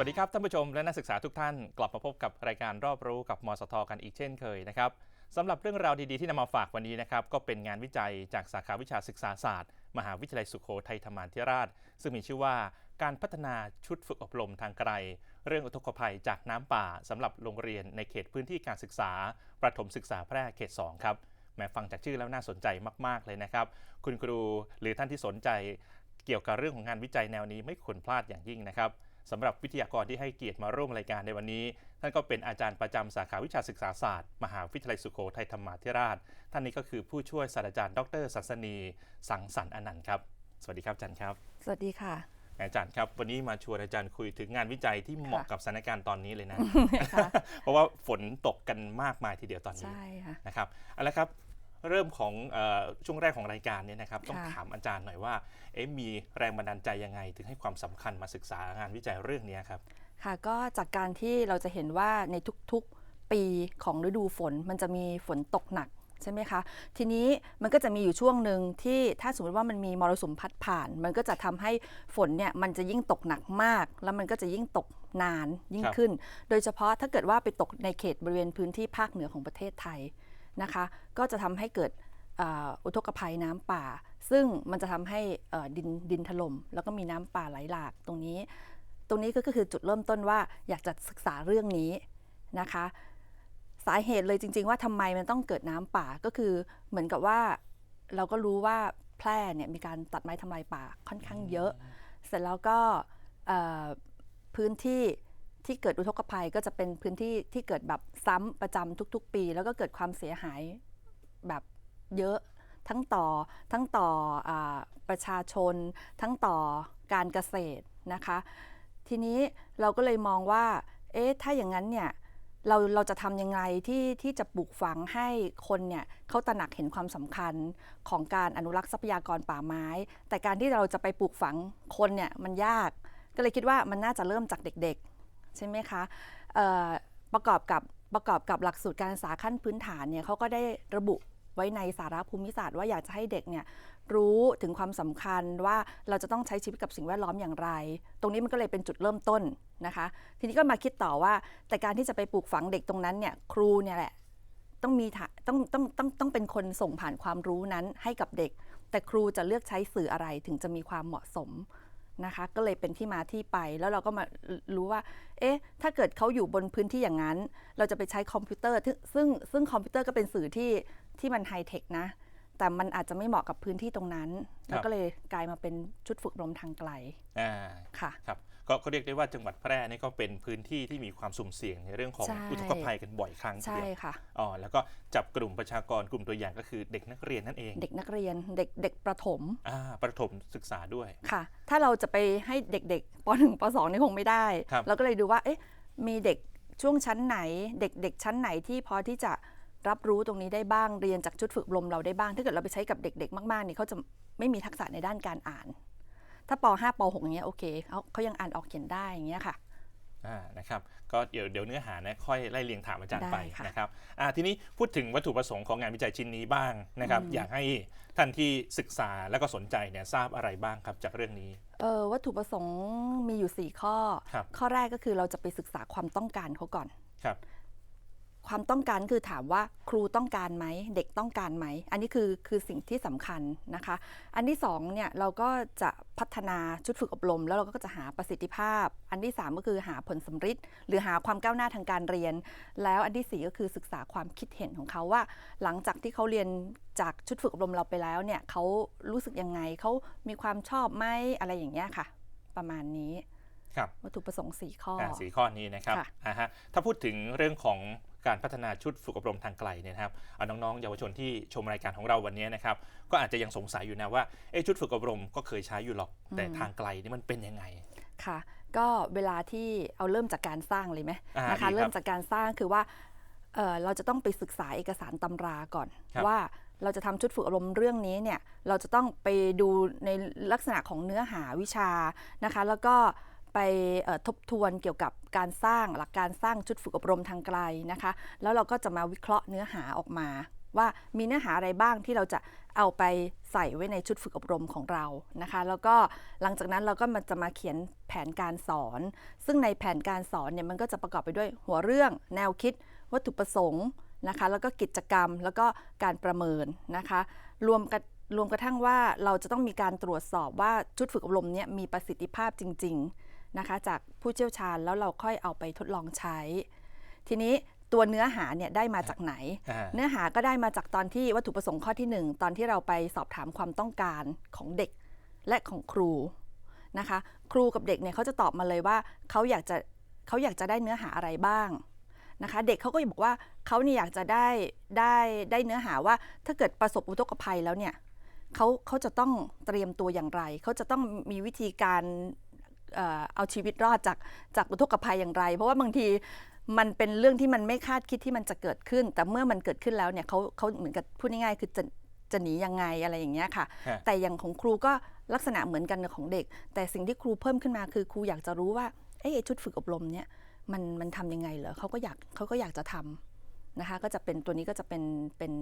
วัสดีครับท่านผู้ชมและนักศึกษาทุกท่านกลับมาพบกับรายการรอบรู้กับมสทกันอีกเช่นเคยนะครับสำหรับเรื่องราวดีๆที่นำมาฝากวันนี้นะครับก็เป็นงานวิจัยจากสาขาวิชาศึกษาศาสตร์ มหาวิทยาลัยสุโขทัยธรรมาธิราช ซึ่งมีชื่อว่าการพัฒนาชุดฝึกอบรมทางไกล เรื่องอุทกภัยจากน้ำป่าสำหรับโรงเรียนในเขตพื้นที่การศึกษา ประถมศึกษาแพร่เขต 2 ครับแม้ฟังจากชื่อแล้วน่าสนใจมากๆเลยนะครับ คุณครูหรือท่านที่สนใจ เกี่ยวกับเรื่องของงานวิจัยแนวนี้ไม่ควรพลาดอย่างยิ่งนะครับ สำหรับวิทยากรที่ให้เกียรติมาร่วมรายการในวันนี้ ท่านก็เป็นอาจารย์ประจำสาขาวิชาศึกษาศาสตร์ มหาวิทยาลัยสุโขทัยธรรมาธิราช ท่านนี้ก็คือผู้ช่วยศาสตราจารย์ ดรสัสนี สังสรรค์อนันต์ครับ สวัสดีครับอาจารย์ครับ สวัสดีค่ะ อาจารย์ครับ วันนี้มาชวนอาจารย์คุยถึงงานวิจัยที่เหมาะค่ะกับสถานการณ์ตอนนี้เลยนะค่ะเพราะว่าฝนตกกันมากมายทีเดียวตอนนี้ใช่ค่ะนะครับเอาละครับ เริ่มของเออช่วงแรกของรายการเนี่ยนะครับต้องค่ะถามอาจารย์หน่อยว่าเอ๊ะมีแรงบันดาลใจยังไง ถึงให้ความสำคัญมาศึกษางานวิจัยเรื่องนี้ครับค่ะก็จากการที่เราจะเห็นว่าในทุกๆปีของฤดูฝนมันจะมีฝนตกหนักใช่ไหมคะ ทีนี้มันก็จะมีอยู่ช่วงหนึ่งที่ถ้าสมมติว่ามันมีมรสุมพัดผ่าน มันก็จะทำให้ฝนเนี่ยมันจะยิ่งตกหนักมาก แล้วมันก็จะยิ่งตกนานยิ่งครับขึ้น โดยเฉพาะถ้าเกิดว่าไปตกในเขตบริเวณพื้นที่ภาคเหนือของประเทศไทย นะคะ ก็จะทำให้เกิดอุทกภัยน้ำป่า ซึ่งมันจะทำให้ดินดินถล่มแล้วก็มีน้ำป่าไหลหลากตรงนี้ ตรงนี้ก็คือจุดเริ่มต้นว่าอยากจะศึกษาเรื่องนี้นะคะ สาเหตุเลยจริง ๆ ว่าทำไมมันต้องเกิดน้ำป่าก็คือเหมือนกับว่าเราก็รู้ว่าแพร่เนี่ยมีการตัดไม้ทำลายป่าค่อนข้างเยอะ เสร็จแล้วก็พื้นที่ ที่เกิดอุทกภัยก็จะเป็นพื้นที่ที่เกิดแบบซ้ำประจำทุก ๆ ปี แล้วก็เกิดความเสียหายแบบเยอะทั้งต่อทั้งต่ออประชาชน ทั้งต่อการเกษตรนะคะ ทีนี้เราก็เลยมองว่าเอ๊ะถ้าอย่างนั้นเนี่ยเราเราจะทำยังไงที่ที่จะปลูกฝังให้คนเนี่ยเขาตระหนักเห็นความสำคัญของการอนุรักษ์ทรัพยากรป่าไม้ แต่การที่เราจะไปปลูกฝังคนเนี่ยมันยาก ก็เลยคิดว่ามันน่าจะเริ่มจากเด็กๆ ใช่ไหมคะประกอบกับประกอบกับหลักสูตรการศึกษาขั้นพื้นฐานเนี่ยเขาก็ได้ระบุไว้ในสาระภูมิศาสตร์ว่าอยากจะให้เด็กเนี่ยรู้ถึงความสำคัญว่าเราจะต้องใช้ชีวิตกับสิ่งแวดล้อมอย่างไร ตรงนี้มันก็เลยเป็นจุดเริ่มต้นนะคะ ทีนี้ก็มาคิดต่อว่า แต่การที่จะไปปลูกฝังเด็กตรงนั้นเนี่ยครูเนี่ยแหละต้องมีต้องต้องต้องต้องเป็นคนส่งผ่านความรู้นั้นให้กับเด็ก แต่ครูจะเลือกใช้สื่ออะไรถึงจะมีความเหมาะสม นะคะก็เลยเป็นที่มาที่ไปแล้วเราก็มารู้ว่า เอ๊ะ ถ้าเกิดเขาอยู่บนพื้นที่อย่างนั้น เราจะไปใช้คอมพิวเตอร์ที่ซึ่งซึ่งคอมพิวเตอร์ก็เป็นสื่อที่ที่มันไฮเทคนะ แต่มันอาจจะไม่เหมาะกับพื้นที่ตรงนั้น แล้วก็เลยกลายมาเป็นชุดฝึกอบรมทางไกลอ่าค่ะครับ ก็ก็เรียกได้ว่าจังหวัดแพร่นี่ก็เป็นพื้นที่ที่มีความสุ่มเสี่ยงในเรื่องของใช่อุทกภัยกันบ่อยครั้งทีใช่เดียวค่ะอ๋อแล้วก็จับกลุ่มประชากรกลุ่มตัวอย่างก็คือเด็กนักเรียนนั่นเอง เด็กนักเรียนเด็กเด็กประถมอ่าประถมศึกษาด้วยค่ะ ถ้าเราจะไปให้เด็กๆป .1 ป .2 นี่คงไม่ได้ครับเราก็เลยดูว่าเอ๊ะมีเด็กช่วงชั้นไหน เด็กเด็กชั้นไหนที่พอที่จะรับรู้ตรงนี้ได้บ้างเรียนจากชุดฝึกอบรมเราได้บ้าง ถ้าเกิดเราไปใช้กับเด็ก ๆ มากๆนี่เขาจะไม่มีทักษะในด้านการอ่าน ถ้าป .5 ป .6 อย่างเงี้ยโอเคเขาเขายังอ่านออกเขียนได้อย่างเงี้ยค่ะอ่านะครับก็เดี๋ยวเดี๋ยวเนื้อหานะค่อยไล่เรียงถามอาจารย์ได้ไปค่ะนะครับอ่าทีนี้พูดถึงวัตถุประสงค์ของงานวิจัยชิ้นนี้บ้างนะครับ อยากให้ท่านที่ศึกษาแล้วก็สนใจเนี่ยทราบอะไรบ้างครับจากเรื่องนี้เออวัตถุประสงค์มีอยู่ 4 ข้อครับข้อแรกก็คือเราจะไปศึกษาความต้องการเขาก่อนครับ ความต้องการคือถามว่าครูต้องการไหมเด็กต้องการไหม อันนี้คือคือสิ่งที่สำคัญนะคะ อันที่สองเนี่ยเราก็จะพัฒนาชุดฝึกอบรม แล้วเราก็จะหาประสิทธิภาพ อันที่สามก็คือหาผลสำฤทธิ์หรือหาความก้าวหน้าทางการเรียน แล้วอันที่สี่ก็คือศึกษาความคิดเห็นของเขาว่า หลังจากที่เขาเรียนจากชุดฝึกอบรมเราไปแล้วเนี่ยเขารู้สึกยังไงเขามีความชอบไหมอะไรอย่างเงี้ยค่ะ ประมาณนี้ครับวัตถุประสงค์สี่ข้ออ่าสี่ข้อนี้นะครับค่ะอ่าฮะถ้าพูดถึงเรื่องของ การพัฒนาชุดฝึกอบรมทางไกลเนี่ยนะครับเอาน้องๆเยาวชนที่ชมรายการของเราวันนี้นะครับก็อาจจะยังสงสัยอยู่นะว่าเอะชุดฝึกอบรมก็เคยใช้อยู่หรอก แต่ทางไกลนี่มันเป็นยังไงค่ะก็เวลาที่เอาเริ่มจากการสร้างเลยไหมอ่านะคะดีครับเริ่มจากการสร้างคือว่าเอ่อเราจะต้องไปศึกษาเอกสารตำราก่อนครับว่าเราจะทำชุดฝึกอบรมเรื่องนี้เนี่ยเราจะต้องไปดูในลักษณะของเนื้อหาวิชานะคะ แล้วก็ ไปทบทวนเกี่ยวกับการสร้างหลักการสร้างชุดฝึกอบรมทางไกลนะคะ แล้วเราก็จะมาวิเคราะห์เนื้อหาออกมา ว่ามีเนื้อหาอะไรบ้างที่เราจะเอาไปใส่ไว้ในชุดฝึกอบรมของเรานะคะ แล้วก็หลังจากนั้นเราก็มาจะมาเขียนแผนการสอน ซึ่งในแผนการสอนเนี่ยมันก็จะประกอบไปด้วยหัวเรื่อง แนวคิด วัตถุประสงค์นะคะ แล้วก็กิจกรรมแล้วก็การประเมินนะคะ รวมกันรวมกระทั่งว่าเราจะต้องมีการตรวจสอบว่าชุดฝึกอบรมเนี่ยมีประสิทธิภาพจริง ๆ นะคะจากผู้เชี่ยวชาญแล้วเราค่อยเอาไปทดลองใช้ ทีนี้ตัวเนื้อหาเนี่ยได้มาจากไหนอ่าเนื้อหาก็ได้มาจากตอนที่วัตถุประสงค์ข้อที่ 1 ตอนที่เราไปสอบถามความต้องการของเด็กและของครูนะคะ ครูกับเด็กเนี่ยเขาจะตอบมาเลยว่าเขาอยากจะเขาอยากจะได้เนื้อหาอะไรบ้างนะคะ เด็กเขาก็บอกว่าเขาเนี่ยอยากจะได้ได้ได้เนื้อหาว่าถ้าเกิดประสบอุทกภัยแล้วเนี่ยเขาเขาจะต้องเตรียมตัวอย่างไร เขาจะต้องมีวิธีการ เอ่อเอาชีวิตรอดจากจากอุทกภัยอย่างไร เพราะว่าบางทีมันเป็นเรื่องที่มันไม่คาดคิดที่มันจะเกิดขึ้น แต่เมื่อมันเกิดขึ้นแล้วเนี่ยเขาเขาเหมือนกับพูดง่ายๆคือจะจะหนียังไงอะไรอย่างเงี้ยค่ะฮะแต่อย่างของครูก็ลักษณะเหมือนกันกับของเด็ก แต่สิ่งที่ครูเพิ่มขึ้นมาคือครูอยากจะรู้ว่าเอ้ยไอ้ชุดฝึกอบรมเนี่ยมันมันทำยังไงเหรอเขาก็อยากเขาก็อยากจะทำนะคะก็จะเป็นตัวนี้ก็จะเป็นเป็น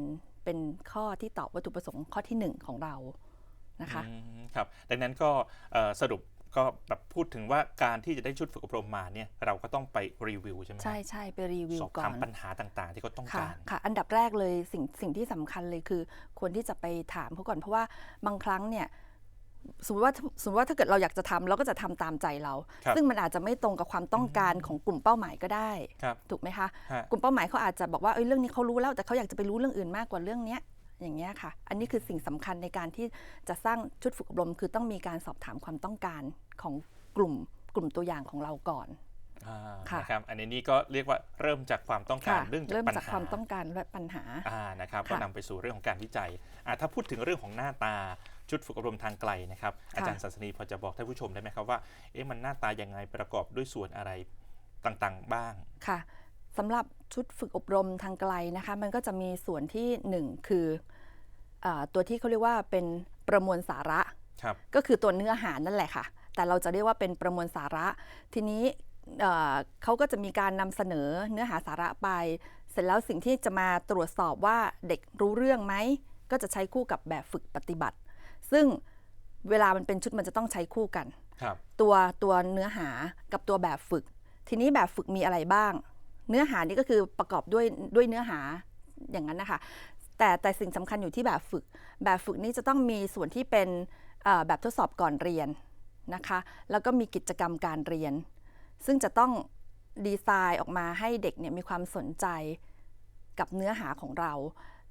เป็นข้อที่ตอบวัตถุประสงค์ข้อที่หนึ่งของเรานะคะอืมครับดังนั้นก็เอ่อสรุป ก็แบบพูดถึงว่าการที่จะได้ชุดฝึกอบรมมาเนี่ยเราก็ต้องไปรีวิวใช่ไหมใช่ใช่ไปรีวิวสอบก่อถามนปัญหาต่างๆ ที่เขาต้องค่ะการค่ะ อันดับแรกเลยสิ่งสิ่งที่สำคัญเลยคือ ควรที่จะไปถามเขาก่อนเพราะว่าบางครั้งเนี่ยสมมติว่าสมมติว่าถ้าเกิดเราอยากจะทำเราก็จะทำตามใจเราครับซึ่งมันอาจจะไม่ตรงกับความต้องการของกลุ่มเป้าหมายก็ได้ครับถูกไหมคะฮะกลุ่มเป้าหมายเขาอาจจะบอกว่าเอ้ยเรื่องนี้เขารู้แล้วแต่เขาอยากจะไปรู้เรื่องอื่นมากกว่าเรื่องเนี้ย อย่างเงี้ยค่ะ อันนี้คือสิ่งสำคัญในการที่จะสร้างชุดฝึกอบรม คือต้องมีการสอบถามความต้องการของกลุ่มกลุ่มตัวอย่างของเราก่อนอ่าค่ะนะครับอันนี้นี่ก็เรียกว่าเริ่มจากความต้องการค่ะเรื่องจากเริ่มปัญจากหาความต้องการและปัญหาอ่านะครับค่ะก็นำไปสู่เรื่องของการวิจัยอ่าถ้าพูดถึงเรื่องของหน้าตาชุดฝึกอบรมทางไกลนะครับ อาจารย์ศาสนีพอจะบอกท่านผู้ชมได้ไหมครับว่าเอ๊ะมันหน้าตายังไงประกอบด้วยส่วนอะไรต่างๆบ้างค่ะสำหรับ ชุดฝึกอบรมทางไกลนะคะ มันก็จะมีส่วนที่หนึ่งคืออาตัวที่เขาเรียกว่าเป็นประมวลสาระครับก็คือตัวเนื้อหานั่นแหละค่ะ แต่เราจะเรียกว่าเป็นประมวลสาระ ทีนี้เอ่อเขาก็จะมีการนำเสนอเนื้อหาสาระไป เสร็จแล้วสิ่งที่จะมาตรวจสอบว่าเด็กรู้เรื่องไหม ก็จะใช้คู่กับแบบฝึกปฏิบัติ ซึ่งเวลามันเป็นชุดมันจะต้องใช้คู่กันครับตัวตัวเนื้อหากับตัวแบบฝึก ทีนี้แบบฝึกมีอะไรบ้าง เนื้อหานี่ก็คือประกอบด้วยด้วยเนื้อหาอย่างนั้นนะคะแต่แต่สิ่งสำคัญอยู่ที่แบบฝึก แบบฝึกนี้จะต้องมีส่วนที่เป็นเอ่อแบบทดสอบก่อนเรียนนะคะ แล้วก็มีกิจกรรมการเรียน ซึ่งจะต้องดีไซน์ออกมาให้เด็กเนี่ยมีความสนใจกับเนื้อหาของเรา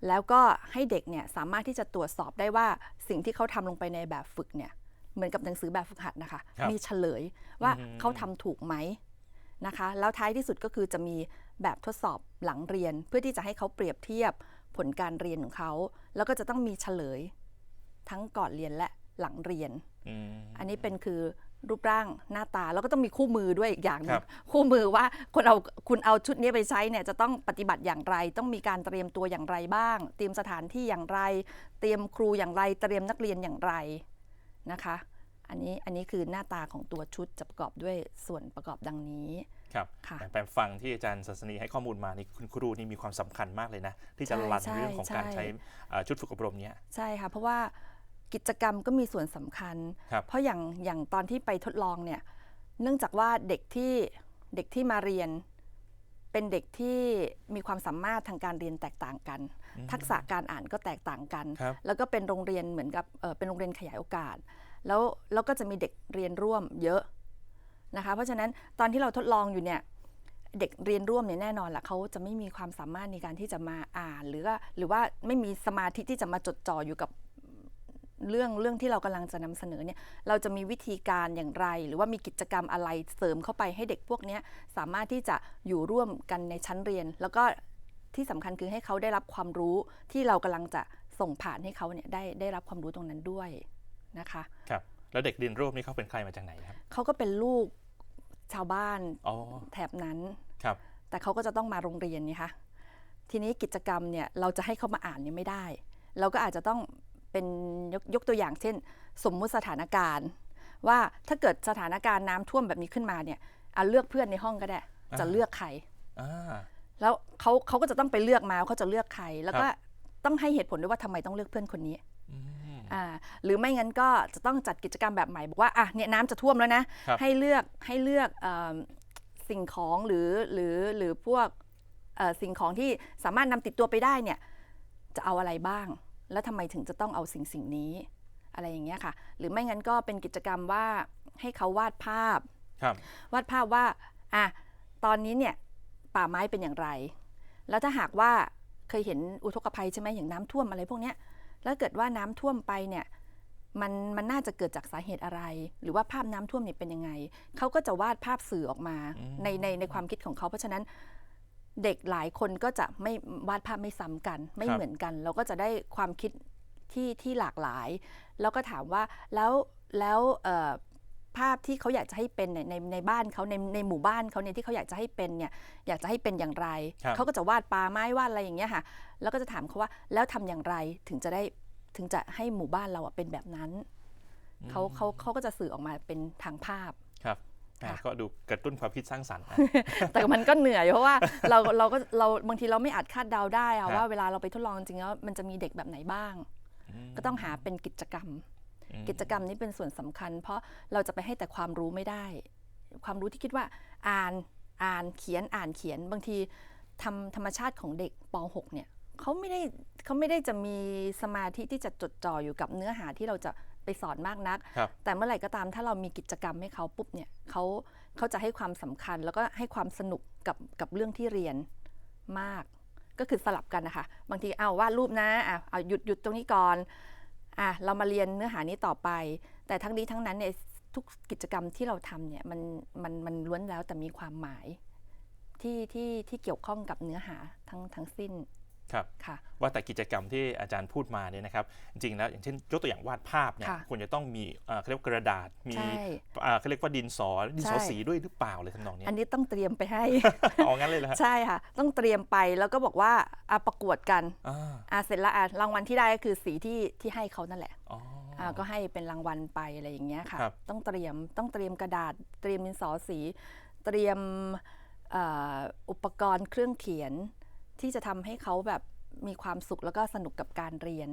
แล้วก็ให้เด็กเนี่ยสามารถที่จะตรวจสอบได้ว่าสิ่งที่เขาทำลงไปในแบบฝึกเนี่ยเหมือนกับหนังสือแบบฝึกหัดนะคะครับมีเฉลยว่าอืมเขาทำถูกไหม นะคะ แล้วท้ายที่สุดก็คือจะมีแบบทดสอบหลังเรียน เพื่อที่จะให้เขาเปรียบเทียบผลการเรียนของเขา แล้วก็จะต้องมีเฉลย ทั้งก่อนเรียนและหลังเรียนอืมอันนี้เป็นคือรูปร่างหน้าตาแล้วก็ต้องมีคู่มือด้วยอีกอย่างหนึครังบคู่มือว่าคนเอาคุณเอาชุดนี้ไปใช้เนี่ยจะต้องปฏิบัติอย่างไร ต้องมีการเตรียมตัวอย่างไรบ้าง เตรียมสถานที่อย่างไร เตรียมครูอย่างไร เตรียมนักเรียนอย่างไรนะคะ อันนี้อันนี้คือหน้าตาของตัวชุดจะประกอบด้วยส่วนประกอบดังนี้ ครับค่ะแต่ไปฟังที่อาจารย์ศาสนีให้ข้อมูลมานี่คุณครูนี่มีความสำคัญมากเลยนะ ที่จะใช่รันใช่เรื่องของการใช่ใช้เอ่อชุดฝึกอบรมเนี้ยใช่ค่ะ เพราะว่ากิจกรรมก็มีส่วนสำคัญครับเพราะอย่างอย่างตอนที่ไปทดลองเนี่ย เนื่องจากว่าเด็กที่เด็กที่มาเรียน เป็นเด็กที่มีความสามารถทางการเรียนแตกต่างกัน ทักษะการอ่านก็แตกต่างกันครับแล้วก็เป็นโรงเรียนเหมือนกับเอ่อเป็นโรงเรียนขยายโอกาส แล้วแล้วก็จะมีเด็กเรียนร่วมเยอะนะคะ เพราะฉะนั้นตอนที่เราทดลองอยู่เนี่ยเด็กเรียนร่วมเนี่ยแน่นอนแหละเขาจะไม่มีความสามารถในการที่จะมาอ่าน หรือว่าหรือว่าไม่มีสมาธิที่จะมาจดจ่ออยู่กับเรื่องเรื่องที่เรากำลังจะนำเสนอเนี่ยเราจะมีวิธีการอย่างไร หรือว่ามีกิจกรรมอะไรเสริมเข้าไปให้เด็กพวกนี้สามารถที่จะอยู่ร่วมกันในชั้นเรียน แล้วก็ที่สำคัญคือให้เขาได้รับความรู้ที่เรากำลังจะส่งผ่านให้เขาเนี่ยได้ได้รับความรู้ตรงนั้นด้วย นะคะครับแล้วเด็กเรียนร่วมนี่เขาเป็นใครมาจากไหนครับเขาก็เป็นลูกชาวบ้านอ๋อแถบนั้นครับแต่เขาก็จะต้องมาโรงเรียนนี่คะทีนี้กิจกรรมเนี่ยเราจะให้เขามาอ่านเนี่ยไม่ได้ เราก็อาจจะต้องเป็นยกยกตัวอย่างเช่น สมมุติสถานการณ์ ว่าถ้าเกิดสถานการณ์น้ำท่วมแบบนี้ขึ้นมาเนี่ยเอาเลือกเพื่อนในห้องก็ได้ จะอ่าเลือกใครอ่าแล้วเขาเขาก็จะต้องไปเลือกมาว่าเขาจะเลือกใคร แล้วก็ต้องให้เหตุผลด้วยว่าทำไมต้องเลือกเพื่อนคนนี้ อืมอ่าหรือไม่งั้นก็จะต้องจัดกิจกรรมแบบใหม่บอกว่าอะเนี่ยน้ำจะท่วมแล้วนะ ครับให้เลือกให้เลือกเออสิ่งของหรือหรือหรือพวกเอ่อสิ่งของที่สามารถนำติดตัวไปได้เนี่ยจะเอาอะไรบ้าง แล้วทำไมถึงจะต้องเอาสิ่งสิ่งนี้ อะไรอย่างเงี้ยค่ะ หรือไม่งั้นก็เป็นกิจกรรมว่าให้เขาวาดภาพ ครับ วาดภาพว่า อะ ตอนนี้เนี่ย ป่าไม้เป็นอย่างไร แล้วถ้าหากว่าเคยเห็นอุทกภัยใช่ไหมอย่างน้ำท่วมอะไรพวกเนี้ย แล้วเกิดว่าน้ำท่วมไปเนี่ยมันมันน่าจะเกิดจากสาเหตุอะไร หรือว่าภาพน้ำท่วมเนี่ยเป็นยังไงเขาก็จะวาดภาพสื่อออกมาอืมในในในความคิดของเขา เพราะฉะนั้นเด็กหลายคนก็จะไม่วาดภาพไม่ซ้ำกัน ไม่เหมือนกัน เราก็จะได้ความคิดที่ที่หลากหลาย แล้วก็ถามว่าแล้วแล้วเอ่อ ภาพที่เขาอยากจะให้เป็นเนี่ยในในบ้านเขาในในหมู่บ้านเขาเนี่ยที่เขาอยากจะให้เป็นเนี่ยอยากจะให้เป็นอย่างไร ครับ เขาก็จะวาดปลาไม้วาดอะไรอย่างเงี้ยค่ะ แล้วก็จะถามเขาว่าแล้วทำอย่างไรถึงจะได้ถึงจะให้หมู่บ้านเราอะเป็นแบบนั้นเขาเขาเขาก็จะสื่อออกมาเป็นทางภาพ ครับอ่าค่ะก็ดูกระตุ้นความคิดสร้างสรรค์นะ แต่มันก็เหนื่อยเพราะว่าเราเราก็เราบางทีเราไม่อาจคาดเดาได้ครัอะบว่าเวลาเราไปทดลองจริงๆแล้วมันจะมีเด็กแบบไหนบ้างมก็ต้องหาเป็นกิจกรรมอืม กิจกรรมนี้เป็นส่วนสำคัญ เพราะเราจะไปให้แต่ความรู้ไม่ได้ ความรู้ที่คิดว่าอ่านอ่านเขียนอ่านเขียนบางทีทำธรรมชาติของเด็กป .6 เนี่ยเขาไม่ได้เขาไม่ได้จะมีสมาธิที่จะจดจ่ออยู่กับเนื้อหาที่เราจะไปสอนมากนักครับแต่เมื่อไหร่ก็ตามถ้าเรามีกิจกรรมให้เขาปุ๊บเนี่ยเขาเขาจะให้ความสำคัญแล้วก็ให้ความสนุกกับกับเรื่องที่เรียนมาก ก็คือสลับกันนะคะ บางทีเอาวาดรูปนะอะเอาหยุดหยุดตรงนี้ก่อน อะเรามาเรียนเนื้อหานี้ต่อไป แต่ทั้งนี้ทั้งนั้นเนี่ยทุกกิจกรรมที่เราทำเนี่ยมันมันมันล้วนแล้วแต่มีความหมายที่ที่ที่เกี่ยวข้องกับเนื้อหาทั้งทั้งสิ้น ครับค่ะว่าแต่กิจกรรมที่อาจารย์พูดมาเนี่ยนะครับ จริงๆแล้วอย่างเช่นยกตัวอย่างวาดภาพเนี่ยค่ะควรจะต้องมีเอ่อเขาเรียกว่ากระดาษมีใช่อ่าเขาเรียกว่าดินสอดินสอใช่สีด้วยหรือเปล่าเลยทำนองเนี้ยอันนี้ต้องเตรียมไปให้เอางั้นเลยเหรอฮะใช่ค่ะ ต้องเตรียมไปแล้วก็บอกว่าอะประกวดกันอ่าอะเสร็จแล้วอะรางวัลที่ได้ก็คือสีที่ที่ให้เขานั่นแหละอ๋อออะก็ให้เป็นรางวัลไปอะไรอย่างเงี้ยค่ะครับต้องเตรียมต้องเตรียมกระดาษ เตรียมดินสอสี เตรียมเอ่ออุปกรณ์เครื่องเขียน ที่จะทำให้เขาแบบมีความสุขแล้วก็สนุกกับการเรียน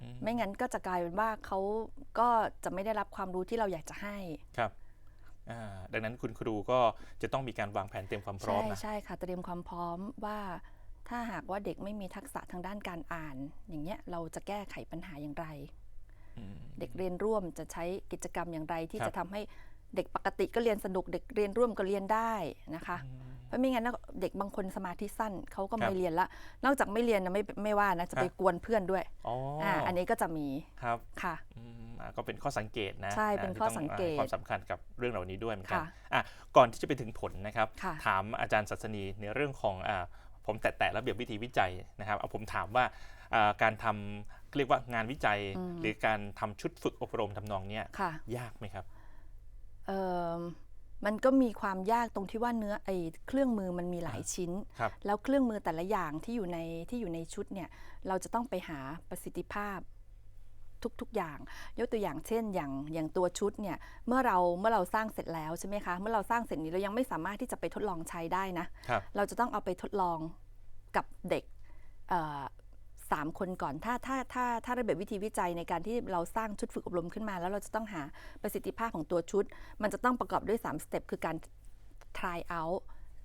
อืมไม่งั้นก็จะกลายเป็นว่าเขาก็จะไม่ได้รับความรู้ที่เราอยากจะให้ ครับอ่าดังนั้นคุณครูก็จะต้องมีการวางแผนเตรียมความพร้อใช่มนะ ใช่ค่ะเตรียมความพร้อมว่าถ้าหากว่าเด็กไม่มีทักษะทางด้านการอ่าน อย่างเงี้ยเราจะแก้ไขปัญหาอย่างไร อืม เด็กเรียนร่วมจะใช้กิจกรรมอย่างไรที่ครับ จะทำให้เด็กปกติก็เรียนสนุก เด็กเรียนร่วมก็เรียนได้นะคะ เพราะไม่งั้นนะเด็กบางคนสมาธิสั้นเขาก็ครับไม่เรียนละ นอกจากไม่เรียนนะไม่ไม่ว่านะจะไปครับกวนเพื่อนด้วยอ๋อออ่าอันนี้ก็จะมีครับค่ะอืมอ่าก็เป็นข้อสังเกตนะใช่เป็นที่ข้อต้สังเกตให้ความสำคัญกับเรื่องเหล่านี้ด้วยเหมือนกันค่ะอะก่อนที่จะไปถึงผลนะครับค่ะถามอาจารย์ศัสนีในเรื่องของอาผมแตะๆระเบียบวิธีวิจัยนะครับเอาผมถามว่าอ่าการทำเรียกว่างานวิจัยอืมหรือการทำชุดฝึกอบรมทำนองเนี้ยค่ะยากไหมครับเอ่อ มันก็มีความยากตรงที่ว่าเนื้อไอ้เครื่องมือมันมีหลายชิ้น ครับ แล้วเครื่องมือแต่ละอย่างที่อยู่ในที่อยู่ในชุดเนี่ยเราจะต้องไปหาประสิทธิภาพทุกๆอย่าง ยกตัวอย่างเช่นอย่างอย่างตัวชุดเนี่ยเมื่อเราเมื่อเราสร้างเสร็จแล้วใช่ไหมคะเมื่อเราสร้างเสร็จนี้เรายังไม่สามารถที่จะไปทดลองใช้ได้นะ ครับ เราจะต้องเอาไปทดลองกับเด็กเอ่อ สามคนก่อน ถ้าถ้าถ้าถ้าระเบียบวิธีวิจัยในการที่เราสร้างชุดฝึกอบรมขึ้นมา แล้วเราจะต้องหาประสิทธิภาพของตัวชุด มันจะต้องประกอบด้วย 3 สเต็ปคือการ try out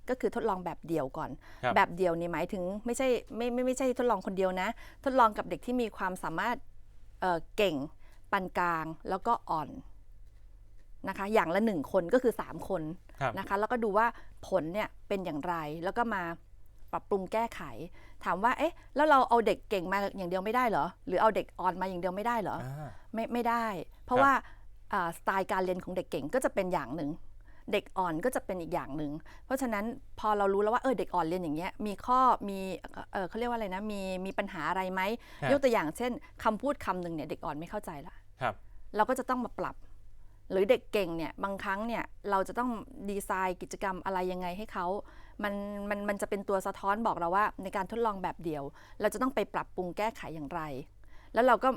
ก็คือทดลองแบบเดี่ยวก่อนครับแบบเดี่ยวนี่หมายถึงไม่ใช่ไม่ไม่ไม่ใช่ทดลองคนเดียวนะ ทดลองกับเด็กที่มีความสามารถเอ่อเก่งปานกลางแล้วก็อ่อนนะคะอย่างละหนึ่งคนก็คือ 3 คนครับนะคะแล้วก็ดูว่าผลเนี่ยเป็นอย่างไรแล้วก็มาป รับปรุงแก้ไข ถามว่าเอ๊ะแล้วเราเอาเด็กเก่งมาอย่างเดียวไม่ได้เหรอ หรือเอาเด็กอ่อนมาอย่างเดียวไม่ได้เหรออ่าไม่ไม่ได้ เพราะครับว่าอ่าสไตล์การเรียนของเด็กเก่งก็จะเป็นอย่างหนึ่งเด็กอ่อนก็จะเป็นอีกอย่างหนึ่ง เพราะฉะนั้นพอเรารู้แล้วว่าเออเด็กอ่อนเรียนอย่างเงี้ยมีข้อมีเออเขาเรียกว่าอะไรนะมีมีปัญหาอะไรไหมครับยกตัวอย่างเช่นคำพูดคำหนึ่งเนี่ยเด็กอ่อนไม่เข้าใจละครับ เราก็จะต้องมาปรับ หรือเด็กเก่งเนี่ยบางครั้งเนี่ยเราจะต้องดีไซน์กิจกรรมอะไรยังไงให้เขา มันมันมันจะเป็นตัวสะท้อนบอกเราว่า ในการทดลองแบบเดียว เราจะต้องไปปรับปรุงแก้ไขอย่างไร แล้วเราก็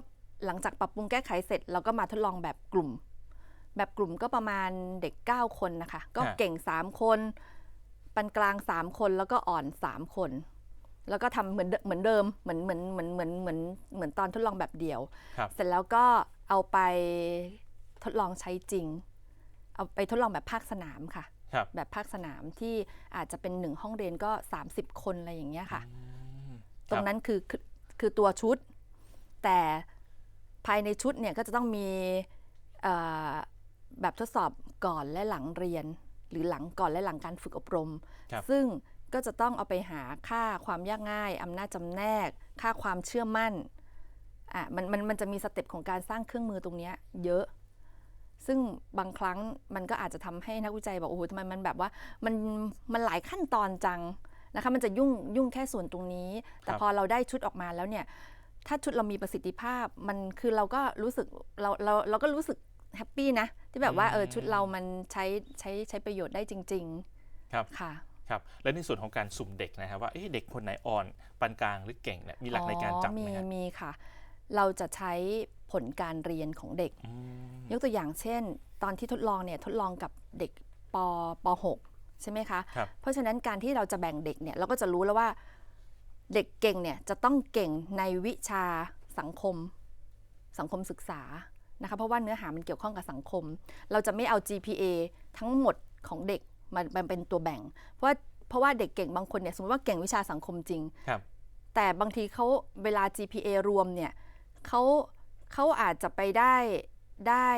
หลังจากปรับปรุงแก้ไขเสร็จ เราก็มาทดลองแบบกลุ่ม แบบกลุ่มก็ประมาณเด็ก 9 คนนะคะ ก็ฮะเก่ง 3 คนปานกลาง 3 คนแล้วก็อ่อน 3 คน แล้วก็ทำเหมือนเดิมเหมือนเดิมเหมือนเหมือนเหมือนเหมือนเหมือนเหมือนตอนทดลองแบบเดียวครับเสร็จแล้วก็เอาไปทดลองใช้จริง เอาไปทดลองแบบภาคสนามค่ะครับ แบบภาคสนามที่อาจจะเป็นหนึ่งห้องเรียนก็ 30 คนอะไรอย่างเงี้ยค่ะอืมตรงนั้นคือคือคือตัวชุด แต่ภายในชุดเนี่ยก็จะต้องมีเอ่อแบบทดสอบก่อนและหลังเรียน หรือหลังก่อนและหลังการฝึกอบรมครับซึ่งก็จะต้องเอาไปหาค่าความยากง่ายอำนาจจำแนก ค่าความเชื่อมั่นอะมันมันมันจะมีสเต็ปของการสร้างเครื่องมือตรงเนี้ยเยอะ ซึ่งบางครั้งมันก็อาจจะทำให้นักวิจัยบอกโอ้โหทำไมมันแบบว่ามันมันหลายขั้นตอนจังนะคะมันจะยุ่งยุ่งแค่ส่วนตรงนี้ แต่ครับพอเราได้ชุดออกมาแล้วเนี่ยถ้าชุดเรามีประสิทธิภาพมันคือเราก็รู้สึกเราเราเราก็รู้สึกแฮปปี้นะที่แบบว่าเออชุดเรามันใช้ใช้ใช้ประโยชน์ได้จริงครับๆค่ะครับและในส่วนของการสุ่มเด็กนะครับว่าเอ๊ะเด็กคนไหนอ่อนปานกลางหรือเก่งเนี่ยมีหลักในการจับอ๋อไหมมีฮะมีค่ะ เราจะใช้ผลการเรียนของเด็กอืมยกตัวอย่างเช่น ตอนที่ทดลองเนี่ยทดลองกับเด็กปป .6 ใช่ไหมคะ ครับ เพราะฉะนั้นการที่เราจะแบ่งเด็กเนี่ยเราก็จะรู้แล้วว่าเด็กเก่งเนี่ยจะต้องเก่งในวิชาสังคม สังคมศึกษานะคะเพราะว่าเนื้อหามันเกี่ยวข้องกับสังคม เราจะไม่เอา GPA ทั้งหมดของเด็กมามาเป็นตัวแบ่ง เพราะว่าเพราะว่าเด็กเก่งบางคนเนี่ยสมมติว่าเก่งวิชาสังคมจริง ครับ แต่บางทีเขาเวลา GPA รวมเนี่ย เขาเขาอาจจะไปได้ได้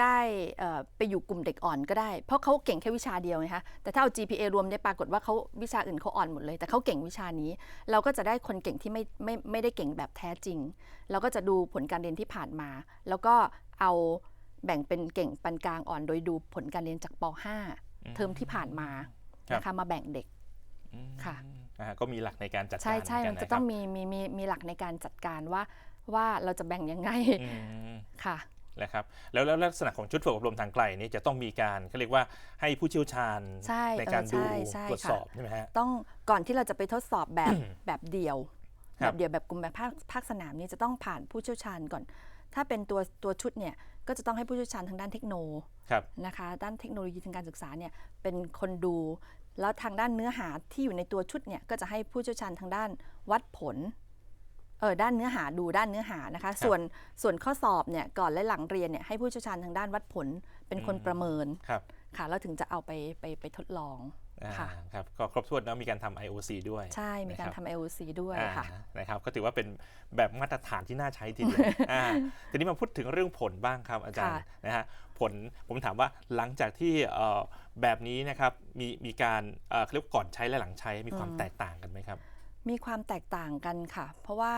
ได้เอ่อไปอยู่กลุ่มเด็กอ่อนก็ได้ เพราะเขาเก่งแค่วิชาเดียวไงคะแต่ถ้าเอา GPA รวมเนี่ยปรากฏว่าเขาวิชาอื่นเขาอ่อนหมดเลย แต่เขาเก่งวิชานี้ เราก็จะได้คนเก่งที่ไม่ไม่ไม่ได้เก่งแบบแท้จริง เราก็จะดูผลการเรียนที่ผ่านมา แล้วก็เอาแบ่งเป็นเก่งปานกลางอ่อน โดยดูผลการเรียนจากป .5 เทอมที่ผ่านมาครับนะคะมาแบ่งเด็กอืมค่ะอ่าก็มีหลักในการจัดการใช่ใช่เหมันกัจะคต้รัอบงมีมีมีมีหลักในการจัดการว่า ว่าเราจะแบ่งยังไงอืมค่ะ นะครับแล้วแล้วลักษณะของชุดฝึกอบรมทางไกลนี้จะต้องมีการเขาเรียกว่าให้ผู้เชี่ยวชาญใช่การเออดูใช่ใช่ ตรวจค่ะสอบใช่ไหมฮะ ต้องก่อนที่เราจะไปทดสอบแบบ แบบเดี่ยว ครัแบบ บเดี่ยวแบบกลุ่มแบบภาคภาคสนามนี้จะต้องผ่านผู้เชี่ยวชาญก่อน ถ้าเป็นตัวตัวชุดเนี่ยก็จะต้องให้ผู้เชี่ยวชาญทางด้านเทคโนครับ นะคะ ด้านเทคโนโลยีทางการศึกษาเนี่ยเป็นคนดู แล้วทางด้านเนื้อหาที่อยู่ในตัวชุดเนี่ยก็จะให้ผู้เชี่ยวชาญทางด้านวัดผล เออด้านเนื้อหาดูด้านเนื้อหานะคะ ส่วนส่วนข้อสอบเนี่ยก่อนและหลังเรียนเนี่ยให้ผู้เชี่ยวชาญทางด้านวัดผลเป็นคนประเมินครับค่ะแล้วถึงจะเอาไปไปไปทดลองอ่าค่ะครับก็ครบถ้วนแล้วมีการทำ IOC ด้วย ใช่ มีการนะครับทำ LOC ด้วยอ่าค่ะนะครับก็ถือว่าเป็นแบบมาตรฐานที่น่าใช้ทีเดียวอ่าทีนี้มาพูดถึงเรื่องผลบ้างครับอาจารย์ค่ะนะฮะผลผมถามว่าหลังจากที่เอ่อแบบนี้นะครับมีมีการเอ่อเขาเรียกว่าก่อนใช้และหลังใช้มีความแตกต่างกันไหมครับ มีความแตกต่างกันค่ะ เพราะว่า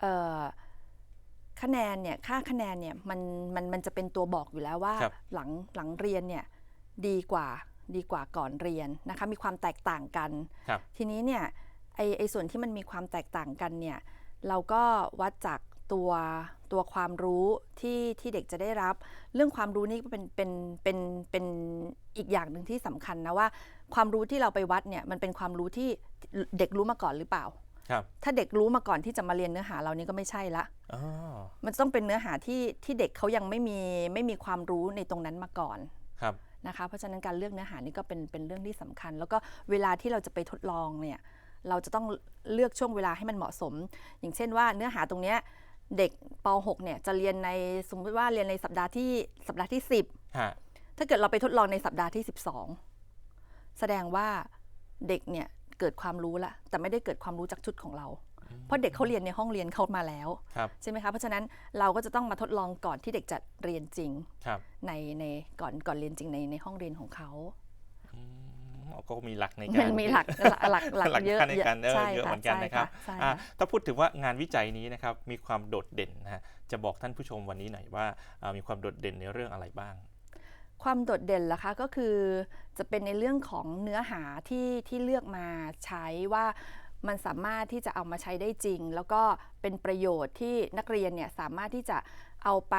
เอ่อคะแนนเนี่ยค่าคะแนนเนี่ยมันมันมันจะเป็นตัวบอกอยู่แล้วว่า ครับหลังหลังเรียนเนี่ยดีกว่าดีกว่าก่อนเรียนนะคะมีความแตกต่างกัน ครับ ทีนี้เนี่ยไอไอส่วนที่มันมีความแตกต่างกันเนี่ยเราก็วัดจากตัวตัวความรู้ที่ที่เด็กจะได้รับ เรื่องความรู้นี่ก็เป็นเป็นเป็นเป็นอีกอย่างหนึ่งที่สำคัญนะว่า ความรู้ที่เราไปวัดเนี่ยมันเป็นความรู้ที่ เด็กรู้มาก่อนหรือเปล่า ครับ ถ้าเด็กรู้มาก่อนที่จะมาเรียนเนื้อหาเรานี่ก็ไม่ใช่ละ อ๋อ มันจะต้องเป็นเนื้อหาที่ที่เด็กเขายังไม่มีไม่มีความรู้ในตรงนั้นมาก่อนครับ นะคะ เพราะฉะนั้นการเลือกเนื้อหานี่ก็เป็นเป็นเรื่องที่สำคัญ แล้วก็เวลาที่เราจะไปทดลองเนี่ยเราจะต้องเลือกช่วงเวลาให้มันเหมาะสม อย่างเช่นว่าเนื้อหาตรงเนี้ยเด็กป .6 เนี่ยจะเรียนในสมมติว่าเรียนในสัปดาห์ที่สัปดาห์ที่ 10 ฮะ ถ้าเกิดเราไปทดลองในสัปดาห์ที่ 12 แสดงว่าเด็กเนี่ย เกิดความรู้ละแต่ไม่ได้เกิดความรู้จากชุดของเรา เพราะเด็กเขาเรียนในห้องเรียนเขามาแล้วครับใช่ไหมคะเพราะฉะนั้นเราก็จะต้องมาทดลองก่อนที่เด็กจะเรียนจริงครับในในก่อนก่อนเรียนจริงในในห้องเรียนของเขาอืมก็มีหลักในการมันมีหลักหลักหลักหลักหลักเยอะการในการเออใช่เยอะค่ะเหมือนกันใช่นะครับใช่อะค่ะถ้าพูดถึงว่างานวิจัยนี้นะครับมีความโดดเด่นนะฮะจะบอกท่านผู้ชมวันนี้หน่อยว่าอ่ามีความโดดเด่นในเรื่องอะไรบ้าง ความโดดเด่นล่ะคะก็คือจะเป็นในเรื่องของเนื้อหาที่ที่เลือกมาใช้ว่ามันสามารถที่จะเอามาใช้ได้จริง แล้วก็เป็นประโยชน์ที่นักเรียนเนี่ยสามารถที่จะเอาไป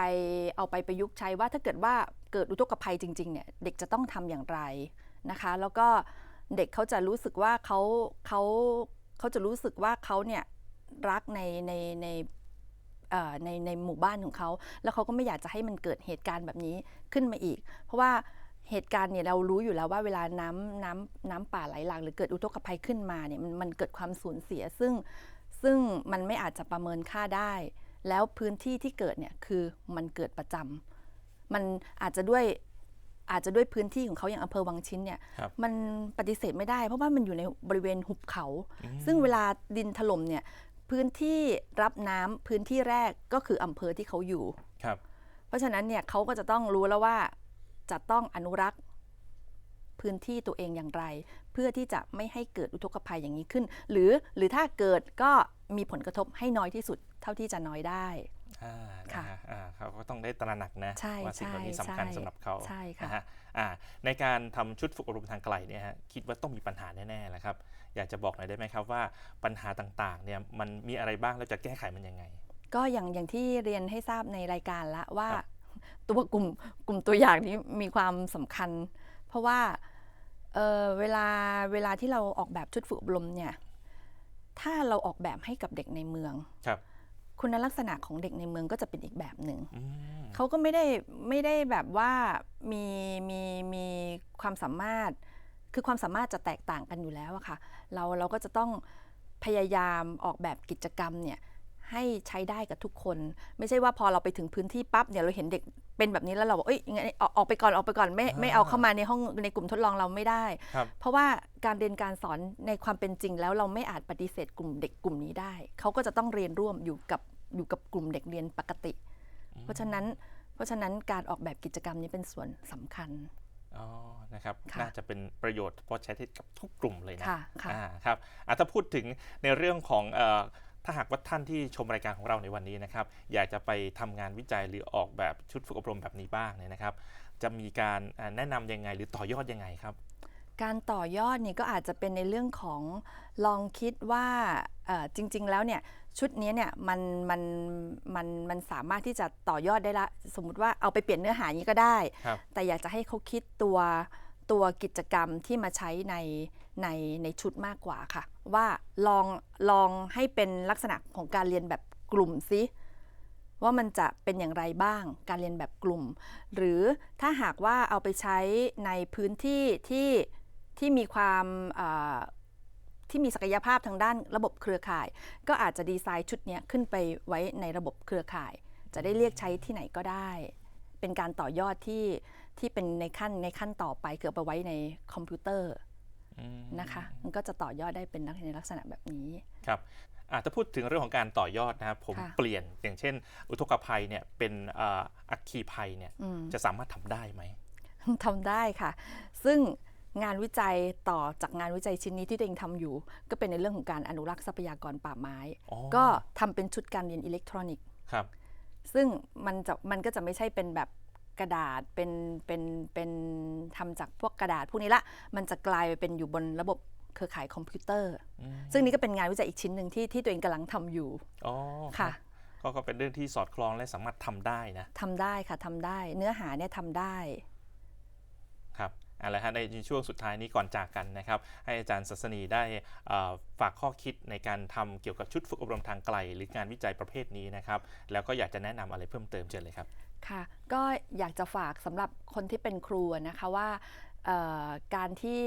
เอาไปประยุกต์ใช้ว่าถ้าเกิดว่าเกิดอุทกภัยจริงๆเนี่ยเด็กจะต้องทำอย่างไรนะคะ แล้วก็เด็กเขาจะรู้สึกว่าเขาเขาเขาจะรู้สึกว่าเขาเนี่ยรักในในใน ในในหมู่บ้านของเขา แล้วเขาก็ไม่อยากจะให้มันเกิดเหตุการณ์แบบนี้ขึ้นมาอีก เพราะว่าเหตุการณ์เนี่ยเรารู้อยู่แล้วว่าเวลาน้ำน้ำน้ำป่าไหลหลากหรือเกิดอุทกภัยขึ้นมาเนี่ยมันมันเกิดความสูญเสียซึ่งซึ่งมันไม่อาจจะประเมินค่าได้ แล้วพื้นที่ที่เกิดเนี่ยคือมันเกิดประจำมันอาจจะด้วยอาจจะด้วยพื้นที่ของเขาอย่างอำเภอวังชิ้นเนี่ยครับมันปฏิเสธไม่ได้ เพราะว่ามันอยู่ในบริเวณหุบเขาอืมซึ่งเวลาดินถล่มเนี่ย พื้นที่รับน้ำพื้นที่แรกก็คืออำเภอที่เขาอยู่ครับ เพราะฉะนั้นเนี่ยเขาก็จะต้องรู้แล้วว่าจะต้องอนุรักษ์พื้นที่ตัวเองอย่างไร เพื่อที่จะไม่ให้เกิดอุทกภัยอย่างนี้ขึ้น หรือหรือถ้าเกิดก็มีผลกระทบให้น้อยที่สุดเท่าที่จะน้อยได้อ่านะค่ะฮะอ่าเขาก็ต้องได้ตระหนักนะใช่ว่าสิ่งเหล่านี้สำคัญใช่สำหรับเขาใช่ค่ะนะฮะอ่าในการทำชุดฝึกอบรมทางไกลเนี่ยฮะคิดว่าต้องมีปัญหาแน่ๆแหละครับ อยากจะบอกหน่อยได้ไหมครับว่าปัญหาต่างๆเนี่ยมันมีอะไรบ้างแล้วจะแก้ไขมันยังไง ก็อย่างอย่างที่เรียนให้ทราบในรายการละว่าครับตัวกลุ่มกลุ่มตัวอย่างนี้มีความสำคัญ เพราะว่าเอ่อเวลาเวลาที่เราออกแบบชุดฝึกอบรมเนี่ยถ้าเราออกแบบให้กับเด็กในเมืองครับคุณลักษณะของเด็กในเมืองก็จะเป็นอีกแบบหนึ่งอืมเขาก็ไม่ได้ไม่ได้แบบว่ามีมีมีความสามารถ คือความสามารถจะแตกต่างกันอยู่แล้วอะค่ะ เราเราก็จะต้องพยายามออกแบบกิจกรรมเนี่ยให้ใช้ได้กับทุกคน ไม่ใช่ว่าพอเราไปถึงพื้นที่ปั๊บเนี่ยเราเห็นเด็กเป็นแบบนี้แล้วเราบอกเอ้ยงั้นออกออกไปก่อนออกไปก่อนไม่ไม่เอาเข้ามาในห้องในกลุ่มทดลองเราไม่ได้ครับเพราะว่าการเรียนการสอนในความเป็นจริงแล้วเราไม่อาจปฏิเสธกลุ่มเด็กกลุ่มนี้ได้ เขาก็จะต้องเรียนร่วมอยู่กับอยู่กับกลุ่มเด็กเรียนปกติ เพราะฉะนั้นเพราะฉะนั้นการออกแบบกิจกรรมนี้เป็นส่วนสำคัญ อ๋อ นะครับ ค่ะน่าจะเป็นประโยชน์เพราะใช้ได้กับทุกกลุ่มเลยนะค่ะค่ะ อ่าครับอะถ้าพูดถึงในเรื่องของเอ่อถ้าหากว่าท่านที่ชมรายการของเราในวันนี้นะครับ อยากจะไปทำงานวิจัยหรือออกแบบชุดฝึกอบรมแบบนี้บ้างเนี่ยนะครับ จะมีการอ่าแนะนำยังไงหรือต่อยอดยังไงครับ การต่อยอดเนี่ยก็อาจจะเป็นในเรื่องของลองคิดว่าเอ่อจริง ๆ แล้วเนี่ยชุดนี้เนี่ยมันมันมันมันสามารถที่จะต่อยอดได้ละสมมุติว่าเอาไปเปลี่ยนเนื้อหานี้ก็ได้ครับแต่อยากจะให้เขาคิดตัวตัวกิจกรรมที่มาใช้ในในในชุดมากกว่าค่ะ ว่าลองลองให้เป็นลักษณะของการเรียนแบบกลุ่มซิว่ามันจะเป็นอย่างไรบ้างการเรียนแบบกลุ่ม หรือถ้าหากว่าเอาไปใช้ในพื้นที่ที่ ที่มีความเอ่อที่มีศักยภาพทางด้านระบบเครือข่าย ก็อาจจะดีไซน์ชุดเนี้ยขึ้นไปไว้ในระบบเครือข่าย จะได้เรียกใช้ที่ไหนก็ได้ เป็นการต่อยอดที่ที่เป็นในขั้นในขั้นต่อไปเกิดไปไว้ในคอมพิวเตอร์อืมนะคะมันก็จะต่อยอดได้เป็นในลักษณะแบบนี้ครับอะถ้าพูดถึงเรื่องของการต่อยอดนะครับผมค่ะเปลี่ยนอย่างเช่น อุทกภัยเนี่ยเป็นอ่าอัคคีภัยเนี่ยอืมจะสามารถทำได้ไหมทำได้ค่ะ ซึ่ง งานวิจัยต่อจากงานวิจัยชิ้นนี้ที่ตัวเองทำอยู่ ก็เป็นในเรื่องของการอนุรักษ์ทรัพยากรป่าไม้ อ๋อ ก็ทำเป็นชุดการเรียนอิเล็กทรอนิกส์ ครับ ซึ่งมันจะมันก็จะไม่ใช่เป็นแบบกระดาษเป็นเป็นเป็นทำจากพวกกระดาษพวกนี้ละ มันจะกลายไปเป็นอยู่บนระบบเครือข่ายคอมพิวเตอร์ อืมซึ่งนี่ก็เป็นงานวิจัยอีกชิ้นหนึ่งที่ที่ตัวเองกำลังทำอยู่อ๋อค่ะรับก็ก็เป็นเรื่องที่สอดคล้องและสามารถทำได้นะ ทำได้ค่ะทำได้ เนื้อหาเนี่ยทำได้ ครับ เอาละฮะในช่วงสุดท้ายนี้ก่อนจากกันนะครับ ให้อาจารย์ศัสนีได้อ่อฝากข้อคิดในการทำเกี่ยวกับชุดฝึกอบรมทางไกล หรืองานวิจัยประเภทนี้นะครับ แล้วก็อยากจะแนะนำอะไรเพิ่มเติมเชิญเลยครับ ค่ะ ก็อยากจะฝากสำหรับคนที่เป็นครูนะคะว่าอ่อการที่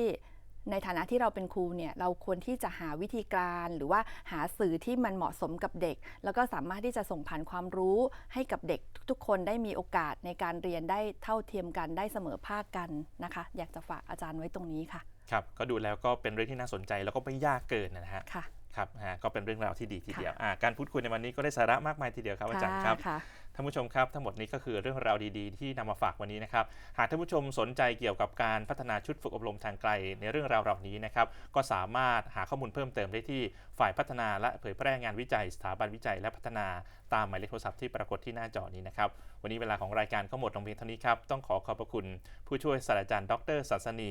ในฐานะที่เราเป็นครูเนี่ยเราควรที่จะหาวิธีการหรือว่าหาสื่อที่มันเหมาะสมกับเด็ก แล้วก็สามารถที่จะส่งผ่านความรู้ให้กับเด็กทุกๆ คนได้มีโอกาสในการเรียนได้เท่าเทียมกันได้เสมอภาคกันนะคะ อยากจะฝากอาจารย์ไว้ตรงนี้ค่ะ ครับ ก็ดูแล้วก็เป็นเรื่องที่น่าสนใจแล้วก็ไม่ยากเกินนะฮะค่ะครับฮะก็เป็นเรื่องราวที่ดีทีค่ะเดียวอ่าการพูดคุยในวันนี้ก็ได้สาระมากมายทีเดียวครับอาจารย์ครับค่ะ ท่านผู้ชมครับทั้งหมดนี้ก็คือเรื่องราวดีๆ ที่นำมาฝากวันนี้นะครับ หากท่านผู้ชมสนใจเกี่ยวกับการพัฒนาชุดฝึกอบรมทางไกลในเรื่องราวเหล่านี้นะครับก็สามารถหาข้อมูลเพิ่มเติมได้ที่ฝ่ายพัฒนาและเผยแพร่งานวิจัยสถาบันวิจัยและพัฒนาตามหมายเลขโทรศัพท์ที่ปรากฏที่หน้าจอนี้นะครับวันนี้เวลาของรายการก็หมดลงเพียงเท่านี้ครับต้องขอขอบพระคุณ ผู้ช่วยศาสตราจารย์ดรศาสนี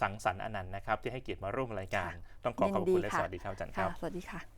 สังสรรค์อนันต์นะครับที่ให้เกียรติมาร่วมรายการ ต้องขอขอบพระคุณและสวัสดีครับอาจารย์คค่ะรับสวัสดีค่ะ